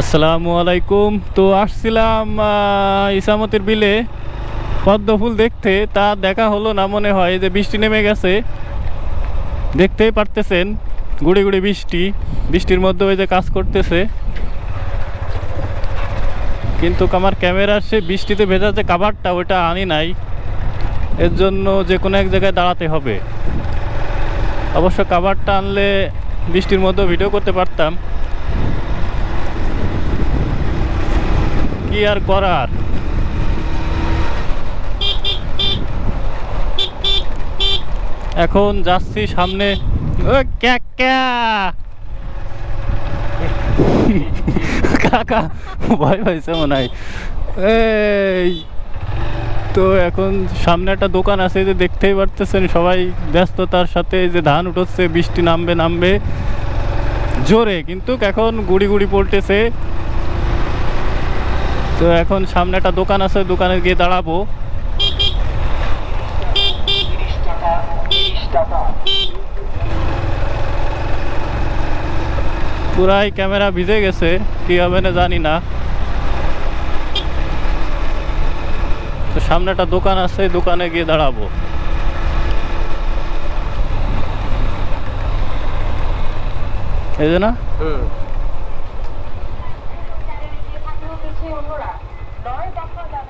আসসালামু আলাইকুম। তো আসছিলাম ইসামতির বিলে। পদ্ম ফুল দেখতে, তা দেখা হলো না মনে হয়। যে বৃষ্টি নেমে গেছে, দেখতেই পারতেছেন, গুড়ি গুড়ি বৃষ্টি। বৃষ্টির মধ্যে ওই যে কাজ করতেছে। কিন্তু আমার ক্যামেরার সে বৃষ্টিতে ভেজা যে কাভারটা ওটা আনি নাই। এর জন্য যে কোনো এক জায়গায় দাঁড়াতে হবে। অবশ্য কাভারটা আনলে বৃষ্টির মধ্যে ভিডিও করতে পারতাম। কি আর করার? এখন যাচ্ছি সামনে। কাকা, ভয় পাইছে মনে এই তো এখন সামনে একটা দোকান আছে যে দেখতেই পারতেছেন সবাই ব্যস্ততার সাথে যে ধান উঠোচ্ছে, বৃষ্টি নামবে নামবে। জোরে, কিন্তু এখন গুড়ি গুড়ি পড়তেছে। তো এখন সামনে একটা দোকান আছে, দোকানে গিয়ে দাঁড়াবো। পুরাই ক্যামেরা ভিজে গেছে, কি হবে না জানি না। তো সামনে একটা দোকান আছে, দোকানে গিয়ে দাঁড়াবো। এই যে না? থাকলেও 没有出来